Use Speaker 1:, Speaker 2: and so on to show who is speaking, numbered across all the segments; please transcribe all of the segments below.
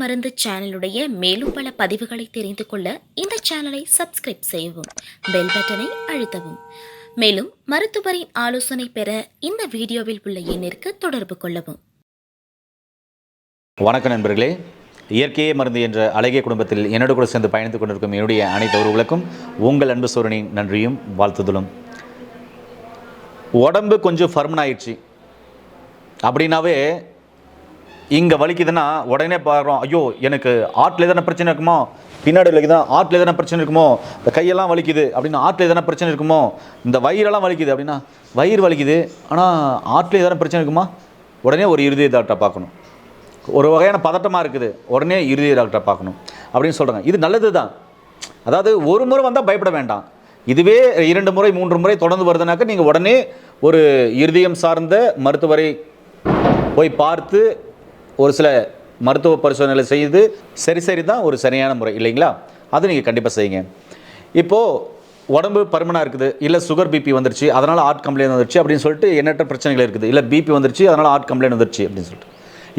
Speaker 1: மருந்து சேனலுடைய மேலும் பல பதிவுகளை தெரிந்து கொள்ள இந்த சேனலை சப்ஸ்கிரைப் செய்யவும் பெல் பட்டனை அழுத்தவும். மேலும் மருத்துவரின் ஆலோசனை பெற இந்த வீடியோவில் உள்ள எண்ணிற்கு தொடர்பு கொள்ளவும்.
Speaker 2: வணக்கம் நண்பர்களே. இயற்கையே மருந்து என்ற அழகிய குடும்பத்தில் என்னோடு கூட சேர்ந்து பயணித்துக் கொண்டிருக்கும் என்னுடைய அனைத்து உறவுகளுக்கும் உங்கள் அன்பு சோரனின் நன்றியும் வாழ்த்துதலும். உடம்பு கொஞ்சம் ஃபர்மன் ஆயிடுச்சு. அப்படின்னாவே இங்கே வலிக்குதுன்னா உடனே பாடுறோம் ஐயோ எனக்கு ஆட்டில் எதனா பிரச்சனை இருக்குமோ? பின்னாடி வலிக்குதுன்னா ஆட்டில் எதனா பிரச்சனை இருக்குமோ? இந்த கையெல்லாம் வலிக்குது. அப்படின்னா ஆட்டில் எதனா பிரச்சனை இருக்குமோ? இந்த வயிறெல்லாம் வலிக்குது. அப்படின்னா வயிறு வலிக்குது ஆனால் ஆட்டில் எதனா பிரச்சனை இருக்குமா? உடனே ஒரு இருதய டாக்டரை பார்க்கணும். ஒரு வகையான பதட்டமாக இருக்குது உடனே இருதய டாக்டரை பார்க்கணும் அப்படின்னு சொல்கிறாங்க இது நல்லது தான் அதாவது ஒரு முறை வந்தால் பயப்பட வேண்டாம். இதுவே இரண்டு முறை மூன்று முறை தொடர்ந்து வருதுனாக்க நீங்கள் உடனே ஒரு இருதயம் சார்ந்த மருத்துவரை போய் பார்த்து ஒரு சில மருத்துவ பரிசோதனைகளை செய்து சரி சரி தான் ஒரு சரியான முறை இல்லைங்களா? அது நீங்கள் கண்டிப்பாக செய்யுங்க. இப்போது உடம்பு பருமனாக இருக்குது இல்லை சுகர் பிபி வந்துருச்சு அதனால் ஹார்ட் கம்ப்ளைண்ட் வந்துருச்சு அப்படின்னு சொல்லிட்டு எண்ணற்ற பிரச்சனைகள் இருக்குது இல்லை பிபி வந்துருச்சு அதனால் ஹார்ட் கம்ப்ளைண்ட் வந்துருச்சு அப்படின்னு சொல்லிட்டு.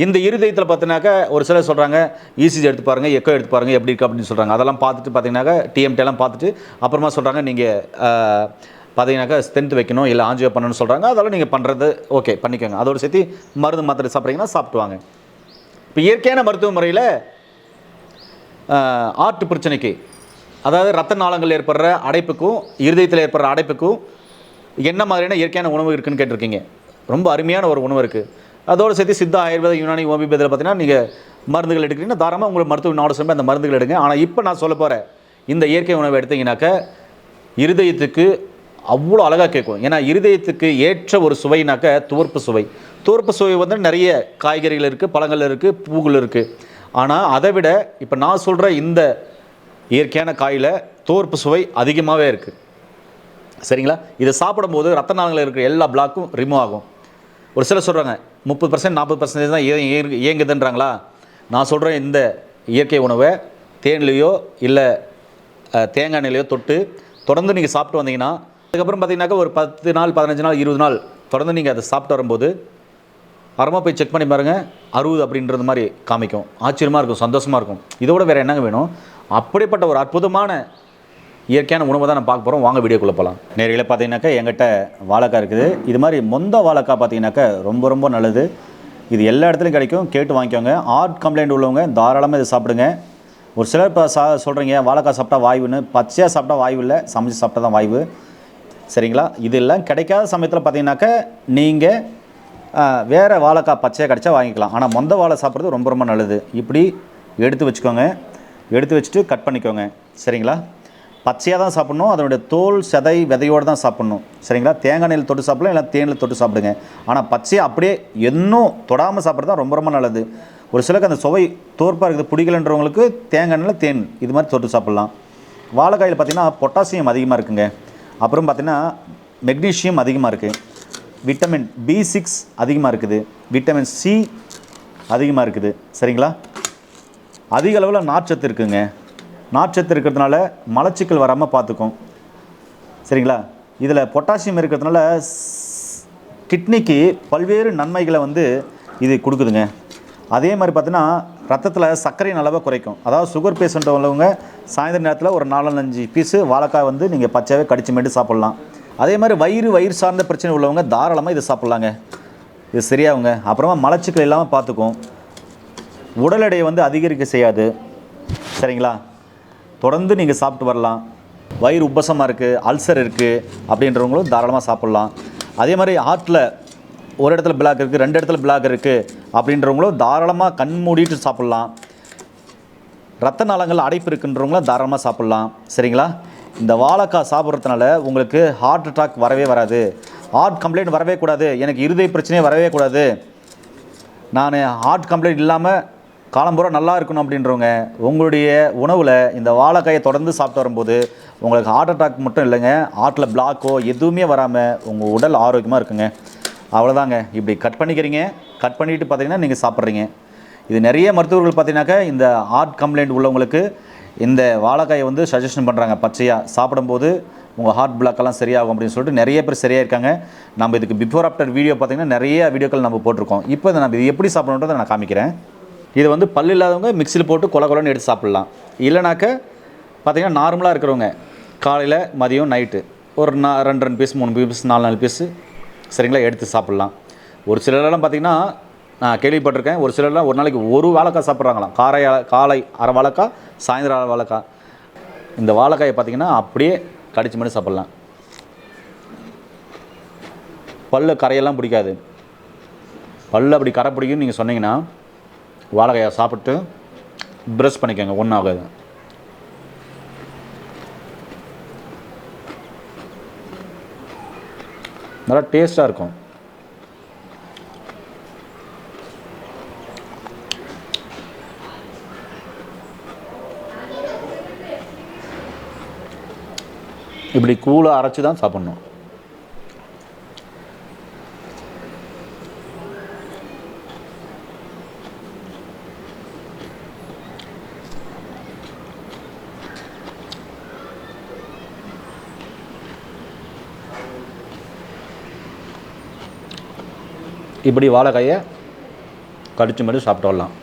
Speaker 2: இந்த இருதயத்தில் பார்த்தீங்கன்னாக்கா ஒரு சிலர் சொல்கிறாங்க இசிஜி எடுத்து பாருங்கள் எக்கோ எடுத்து பாருங்கள் எப்படி இருக்குது அப்படின்னு சொல்கிறாங்க அதெல்லாம் பார்த்துட்டு பார்த்தீங்கன்னாக்கா டிஎம்டி எல்லாம் பார்த்துட்டு அப்புறமா சொல்கிறாங்க நீங்கள் பார்த்தீங்கன்னாக்கா ஸ்ட்ரென்த் வைக்கணும் இல்லை ஆஞ்சியோ பண்ணணும்னு சொல்கிறாங்க அதெல்லாம் நீங்கள் பண்ணுறது ஓகே பண்ணிக்கோங்க. அதோட சேர்த்து மருந்து மாத்திரை சாப்பிட்றீங்கன்னா சாப்பிட்டு வாங்க. இப்போ இயற்கையான மருத்துவ முறையில் ஆர்ட் பிரச்சனைக்கு அதாவது ரத்த நாளங்கள் ஏற்படுற அடைப்புக்கும் இருதயத்தில் ஏற்படுற அடைப்புக்கும் என்ன மாதிரியான இயற்கையான உணவு இருக்குன்னு கேட்டிருக்கீங்க. ரொம்ப அருமையான ஒரு உணவு இருக்குது அதோடு சேர்த்து சித்தா ஆயுர்வேத யுனானி ஓபிபேதில் பார்த்தீங்கன்னா நீங்கள் மருந்துகள் எடுக்கிறீங்கன்னா தாராளமாக உங்களுக்கு மருத்துவ நாடு சொல்லி அந்த மருந்துகள் எடுங்க. ஆனால் இப்போ நான் சொல்ல போகிறேன் இந்த இயற்கை உணவை எடுத்தீங்கன்னாக்க இருதயத்துக்கு அவ்வளோ அழகாக கேட்கும். ஏன்னா இருதயத்துக்கு ஏற்ற ஒரு சுவைனாக்க துவர்ப்பு சுவை. தோர்ப்பு சுவை வந்து நிறைய காய்கறிகள் இருக்குது பழங்கள் இருக்குது பூக்கள் இருக்குது ஆனால் அதை விட இப்போ நான் சொல்கிற இந்த இயற்கையான காயில் தோர்ப்பு சுவை அதிகமாகவே இருக்குது சரிங்களா? இதை சாப்பிடும்போது ரத்த நாளங்களில் இருக்கிற எல்லா பிளாக்கும் ரிமூவ் ஆகும். ஒரு சிலர் சொல்கிறாங்க முப்பது பர்சன்ட் நாற்பது பர்சன்டேஜ் தான் இயங்குதுன்றாங்களா? நான் சொல்கிறேன் இந்த இயற்கை உணவை தேன்லேயோ இல்லை தேங்காய் எண்ணெயிலையோ தொட்டு தொடர்ந்து நீங்கள் சாப்பிட்டு வந்தீங்கன்னா அதுக்கப்புறம் பார்த்தீங்கன்னாக்கா ஒரு பத்து நாள் பதினஞ்சு நாள் இருபது நாள் தொடர்ந்து நீங்கள் அதை சாப்பிட்டு வரும்போது அறமாக போய் செக் பண்ணி பாருங்கள் அறுபது அப்படின்றது மாதிரி காமிக்கும். ஆச்சரியமாக இருக்கும் சந்தோஷமாக இருக்கும். இதோட வேறு என்னங்க வேணும்? அப்படிப்பட்ட ஒரு அற்புதமான இயற்கையான உணவை தான் நான் பார்க்க போகிறோம் வாங்க வீடியோக்குள்ளே போகலாம் நேரில் பார்த்தீங்கன்னாக்கா எங்கிட்ட வாழைக்காய் இருக்குது. இது மாதிரி மொந்த வாழைக்காய் பார்த்தீங்கன்னாக்கா ரொம்ப ரொம்ப நல்லது. இது எல்லா இடத்துலையும் கிடைக்கும். கேட்டு வாங்கிக்கோங்க. ஹார்ட் கம்ப்ளைண்ட் உள்ளவங்க தாராளமாக இதை சாப்பிடுங்க. ஒரு சிலர் இப்போ சா சொல்கிறீங்க வாழைக்காய் சாப்பிட்டா வாய்வுன்னு. பச்சையாக சாப்பிட்டா வாய்வு இல்லை சமைச்சு சாப்பிட்டா தான் வாய்வு. சரிங்களா? இதெல்லாம் கிடைக்காத சமயத்தில் பார்த்தீங்கன்னாக்கா நீங்கள் வேறு வாழைக்காய் பச்சையாக கிடைச்சா வாங்கிக்கலாம். ஆனால் மொந்த வாழை சாப்பிட்றது ரொம்ப ரொம்ப நல்லது. இப்படி எடுத்து வச்சுக்கோங்க. எடுத்து வச்சுட்டு கட் பண்ணிக்கோங்க. சரிங்களா? பச்சையாக தான் சாப்பிட்ணும். அதனுடைய தோல் செதை விதையோடு தான் சாப்பிட்ணும். சரிங்களா? தேங்காய் எண்ணெயில் தொட்டு சாப்பிடலாம் இல்லை தேனில் தொட்டு சாப்பிடுங்க. ஆனால் பச்சையாக அப்படியே இன்னும் தொடாமல் சாப்பிட்றது தான் ரொம்ப ரொம்ப நல்லது. ஒரு சிலருக்கு அந்த சுவை தோற்பாக இருக்குது. பிடிக்கலன்றவங்களுக்கு தேங்காய் எண்ணெயில் தேன் இது மாதிரி தொட்டு சாப்பிட்லாம். வாழைக்காயில் பார்த்திங்கன்னா பொட்டாசியம் அதிகமாக இருக்குங்க. அப்புறம் பார்த்திங்கன்னா மெக்னீஷியம் அதிகமாக இருக்குது விட்டமின் பி சிக்ஸ் அதிகமாக இருக்குது. விட்டமின் சி அதிகமாக இருக்குது. சரிங்களா? அதிக அளவில் நார்ச்சத்து இருக்குங்க. நார்ச்சத்து இருக்கிறதுனால மலச்சிக்கல் வராமல் பார்த்துக்கும். சரிங்களா? இதில் பொட்டாசியம் இருக்கிறதுனால கிட்னிக்கு பல்வேறு நன்மைகளை வந்து இது கொடுக்குதுங்க. அதே மாதிரி பார்த்தீங்கன்னா ரத்தத்தில் சர்க்கரையின் அளவை குறைக்கும். அதாவது சுகர் பேஷண்ட் உள்ளவங்க சாயந்தர நேரத்தில் ஒரு நாலஞ்சு பீஸு வாழைக்காய் வந்து நீங்கள் பச்சையாகவே கடிச்சு மேட்டு சாப்பிட்லாம். அதே மாதிரி வயிறு வயிறு சார்ந்த பிரச்சனை உள்ளவங்க தாராளமாக இதை சாப்பிட்லாங்க. இது சரியாகுங்க. அப்புறமா மலச்சிக்கல் இல்லாமல் பார்த்துக்கும். உடல் எடையை வந்து அதிகரிக்க செய்யாது. சரிங்களா? தொடர்ந்து நீங்கள் சாப்பிட்டு வரலாம். வயிறு உப்பசமாக இருக்குது அல்சர் இருக்குது அப்படின்றவங்களும் தாராளமாக சாப்பிட்லாம். அதே மாதிரி ஹார்ட்டில் ஒரு இடத்துல பிளாக் இருக்குது ரெண்டு இடத்துல பிளாக் இருக்குது அப்படின்றவங்களும் தாராளமாக கண் மூடிட்டு சாப்பிட்லாம். ரத்த நாளங்கள் அடைப்பு இருக்குன்றவங்களும் தாராளமாக சாப்பிட்லாம். சரிங்களா? இந்த வாழைக்காய் சாப்பிட்றதுனால உங்களுக்கு ஹார்ட் அட்டாக் வரவே வராது. ஹார்ட் கம்ப்ளைண்ட் வரவே கூடாது. எனக்கு இருதய பிரச்சனையே வரவே கூடாது. நான் ஹார்ட் கம்ப்ளைண்ட் இல்லாமல் காலம்பூரா நல்லா இருக்கணும் அப்படின்றவங்க உங்களுடைய உணவில் இந்த வாழைக்காயை தொடர்ந்து சாப்பிட்டு வரும்போது உங்களுக்கு ஹார்ட் அட்டாக் மட்டும் இல்லைங்க. ஹார்ட்டில் பிளாக்கோ எதுவுமே வராமல் உங்கள் உடல் ஆரோக்கியமாக இருக்குங்க. அவ்வளோதாங்க இப்படி கட் பண்ணிக்கிறீங்க. கட் பண்ணிவிட்டு பார்த்தீங்கன்னா நீங்கள் சாப்பிட்றீங்க. இது நிறைய மருத்துவர்கள் பார்த்தீங்கன்னாக்கா இந்த ஹார்ட் கம்ப்ளைண்ட் உள்ளவங்களுக்கு இந்த வாழைக்காயை வந்து சஜஷன் பண்ணுறாங்க பச்சையாக சாப்பிடும்போது உங்கள் ஹார்ட் பிளாக்கெல்லாம் சரியாகும் அப்படின்னு சொல்லிட்டு நிறைய பேர் சரியாக இருக்காங்க நம்ம இதுக்கு பிஃபோர் ஆஃப்டர் வீடியோ பார்த்தீங்கன்னா நிறைய வீடியோக்கள் நம்ம போட்டிருக்கோம். இப்போ இதை நம்ம இது எப்படி சாப்பிடணுன்றதை நான் காமிக்கிறேன். இது வந்து பல் இல்லாதவங்க மிக்சியில் போட்டு கொல கொலன்னு எடுத்து சாப்பிட்லாம். இல்லைனாக்க பார்த்தீங்கன்னா நார்மலாக இருக்கிறவங்க காலையில் மதியம் நைட்டு ஒரு நா ரெண்டு ரெண்டு பீஸ் மூணு பீஸ் நாலு நாலு பீஸு சரிங்களா எடுத்து சாப்பிட்லாம். ஒரு சிலரெல்லாம் பார்த்தீங்கன்னா நான் கேள்விப்பட்டிருக்கேன். ஒரு சிலர்லாம் ஒரு நாளைக்கு ஒரு வாழைக்காய் சாப்பிட்றாங்களாம். காரை காலை அரை வாழைக்காய் சாயந்தரம் அரை வாழைக்காய். இந்த வாழைக்காயை பார்த்தீங்கன்னா அப்படியே கடிச்சு மட்டும் சாப்பிட்லாம். பல்லு கரையெல்லாம் பிடிக்காது. பல்லு அப்படி கரை பிடிக்கும்னு நீங்கள் சொன்னீங்கன்னா வாழைக்காயை சாப்பிட்டு ப்ரெஷ் பண்ணிக்கோங்க. ஒன்றும் ஆகாது. நல்லா டேஸ்ட்டாக இருக்கும். இப்படி கூலாக அரைச்சி தான் சாப்பிட்ணும். இப்படி வாழைக்காயை கடிச்சு மட்டும் சாப்பிட்டு வரலாம்.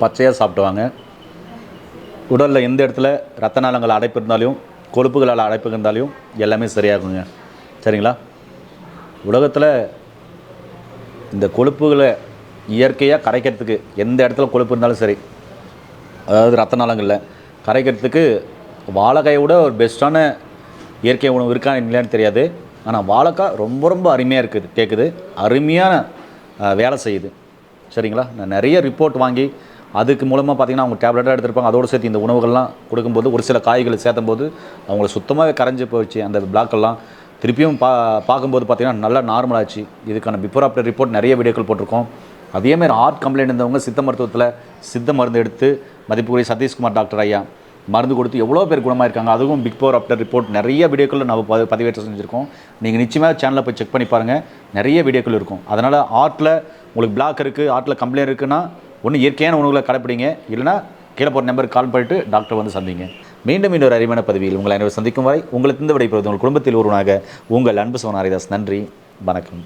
Speaker 2: பச்சையாக சாப்பிட்டு வாங்க. உடலில் எந்த இடத்துல ரத்த நாளங்கள் அடைப்பு இருந்தாலும் கொழுப்புகளால் அடைப்பு இருந்தாலும் எல்லாமே சரியாகுங்க. சரிங்களா? உலகத்தில் இந்த கொழுப்புகளை இயற்கையாக கரைக்கிறதுக்கு எந்த இடத்துல கொழுப்பு இருந்தாலும் சரி அதாவது ரத்த நாளங்களில் கரைக்கிறதுக்கு வாழைக்காயை விட ஒரு பெஸ்ட்டான இயற்கை உணவு இருக்கா இல்லையான்னு தெரியாது. ஆனால் வாழைக்காய் ரொம்ப ரொம்ப அருமையாக இருக்குது கேட்குது அருமையான வேலை செய்யுது. சரிங்களா? நான் நிறைய ரிப்போர்ட் வாங்கி அதுக்கு மூலமாக பார்த்தீங்கன்னா அவங்க டேப்லெட்டாக எடுத்திருப்பாங்க. அதோடு சேர்த்து இந்த உணவுகள்லாம் கொடுக்கும்போது ஒரு சில காய்களை சேர்த்தும் போது அவங்கள சுத்தமாகவே கரைஞ்சி போயிடுச்சு அந்த பிளாக்கெல்லாம் திருப்பியும் பா பார்க்கும்போது பார்த்திங்கன்னா நல்லா நார்மலாச்சு இதுக்கான பிஃபோர் ஆஃப்டர் ரிப்போர்ட் நிறைய வீடியோக்கள் போட்டிருக்கோம். அதேமாதிரி ஹார்ட் கம்ப்ளைண்ட் இருந்தவங்க சித்த மருத்துவத்தில் சித்த மருந்து எடுத்து மதிப்புக்குரிய சதீஷ்குமார் டாக்டர் ஐயா மருந்து கொடுத்து எவ்வளோ பேர் குணமாயிருக்காங்க. அதுவும் பிக் போர் ஆஃப்டர் ரிப்போர்ட் நிறைய வீடியோக்கள் நம்ம பதி- பதிவேற்றம் செஞ்சுருக்கோம். நீங்கள் நிச்சயமாக சேனலில் போய் செக் பண்ணி பாருங்கள் நிறைய வீடியோக்கள் இருக்கும். அதனால் ஆர்ட்டில் உங்களுக்கு பிளாக் இருக்குது ஆர்ட்டில் கம்ப்ளைண்ட் இருக்குன்னா ஒன்று இயற்கையான உணவுகளை கடைப்பிடிங்க. இல்லைனா கீழே போகிற நம்பருக்கு கால் பண்ணிட்டு டாக்டர் வந்து சந்திங்க. மீண்டும் இன்னொரு அறிவான பதவியில் உங்களை அனைவரும் சந்திக்கும் வரை உங்களுக்கு இந்த விடைபெறுவது உங்கள் குடும்பத்தில் ஒருவனாக உங்கள் அன்பு சோனாரிதாஸ் நன்றி. வணக்கம்.